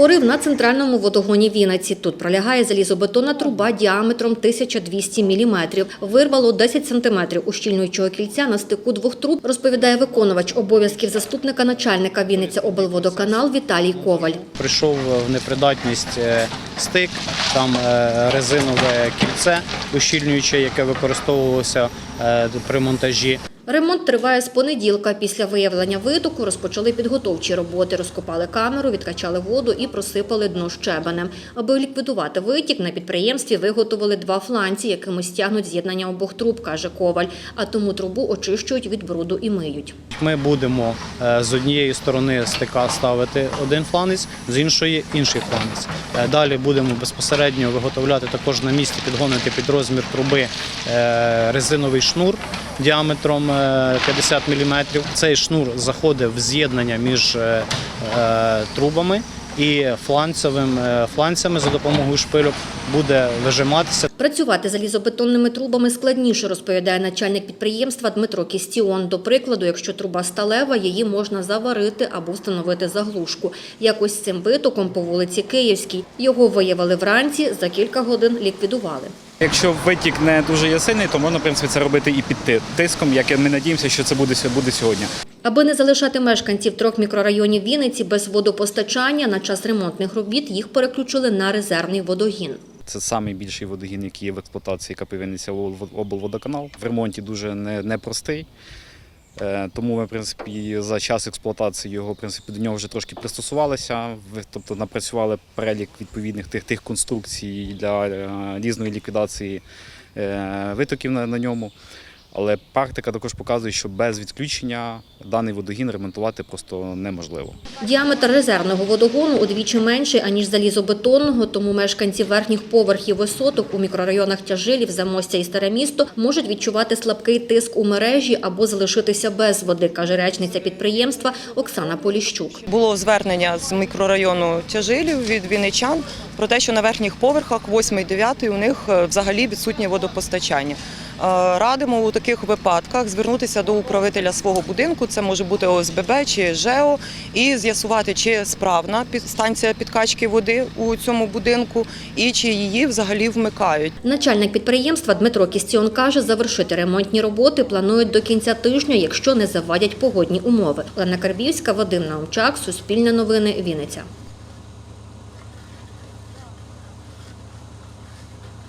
Порив на центральному водогоні Вінниці. Тут пролягає залізобетонна труба діаметром 1200 мм. Вирвало 10 сантиметрів ущільнюючого кільця на стику двох труб, розповідає виконувач обов'язків заступника начальника Вінниця облводоканал Віталій Коваль. Прийшов в непридатність е, стик, там е, резинове кільце ущільнююче, яке використовувалося е, при монтажі. Ремонт триває з понеділка. Після виявлення витоку розпочали підготовчі роботи. Розкопали камеру, відкачали воду і просипали дно щебенем. Аби ліквідувати витік, на підприємстві виготовили два фланці, якими стягнуть з'єднання обох труб, каже Коваль. А тому трубу очищують від бруду і миють. Ми будемо е, з однієї сторони стика ставити один фланець, з іншої інший фланець. Е, Далі будемо безпосередньо виготовляти також на місці, підгонити під розмір труби е, резиновий шнур діаметром е, 50 мм. Цей шнур заходить в з'єднання між е, е, трубами і фланцевим е, фланцями за допомогою шпильок буде вижиматися Працювати залізобетонними трубами складніше, розповідає начальник підприємства Дмитро Кістіон. До прикладу, якщо труба сталева, її можна заварити або встановити заглушку. Якось цим витоком по вулиці Київській. Його виявили вранці, за кілька годин ліквідували. Якщо витік не дуже є сильний, то можна в принципі це робити і під тиском. Як ми надіємося, що це буде, буде сьогодні. Аби не залишати мешканців трьох мікрорайонів Вінниці без водопостачання, на час ремонтних робіт їх переключили на резервний водогін. Це найбільший водогін, який є в експлуатації КП Вінниця облводоканал. В ремонті дуже непростий. Е, Тому ми, в принципі, за час експлуатації його, в принципі, до нього вже трошки пристосувалися. Тобто напрацювали перелік відповідних тих, тих конструкцій для е, різної ліквідації е, витоків на, на ньому. Але практика також показує, що без відключення даний водогін ремонтувати просто неможливо. Діаметр резервного водогону удвічі менший, аніж залізобетонного, тому мешканці верхніх поверхів висоток у мікрорайонах Тяжилів, Замостя і Старе місто можуть відчувати слабкий тиск у мережі або залишитися без води, каже речниця підприємства Оксана Поліщук. Було звернення з мікрорайону Тяжилів від вінничан про те, що на верхніх поверхах 8 і 9 у них е, взагалі відсутнє водопостачання. Е, Радимо у таких випадках звернутися до управителя свого будинку, це може бути ОСББ чи ЖЕО, і з'ясувати, чи справна станція підкачки води у цьому будинку і чи її взагалі вмикають. Начальник підприємства Дмитро Кістіон каже, завершити ремонтні роботи планують до кінця тижня, якщо не завадять погодні умови. Олена Карбівська, Вадим Наумчак, Суспільне новини, Вінниця.